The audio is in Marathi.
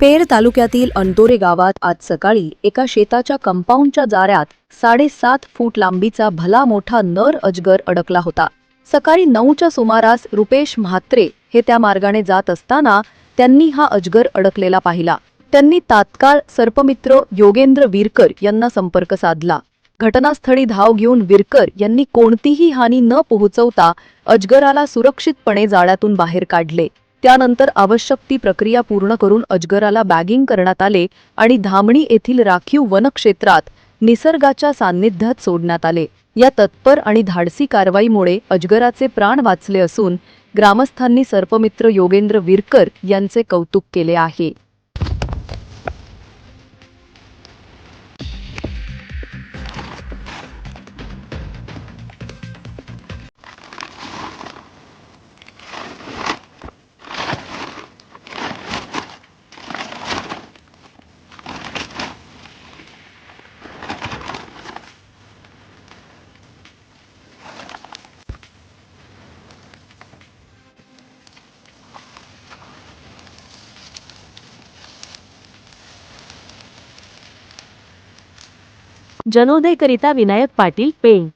पेर तालुक्यातील अंतोरे गावात आज सकाळी एका शेताच्या कंपाऊंडच्या जाऱ्यात साडेसात फूट लांबीचा भला मोठा नर अजगर अडकला होता. सकाळी नऊच्या सुमारास रुपेश म्हात्रे हे त्या मार्गाने जात असताना त्यांनी हा अजगर अडकलेला पाहिला. त्यांनी तात्काळ सर्पमित्र योगेंद्र विरकर यांना संपर्क साधला. घटनास्थळी धाव घेऊन विरकर यांनी कोणतीही हानी न पोहोचवता अजगराला सुरक्षितपणे जाळ्यातून बाहेर काढले. त्यानंतर आवश्यक ती प्रक्रिया पूर्ण करून अजगराला बॅगिंग करण्यात आले आणि धामणी येथील राखीव वनक्षेत्रात निसर्गाच्या सान्निध्यात सोडण्यात आले. या तत्पर आणि धाडसी कारवाईमुळे अजगराचे प्राण वाचले असून ग्रामस्थांनी सर्पमित्र योगेंद्र विरकर यांचे कौतुक केले आहे. जनोदयकरिता विनायक पाटील पेण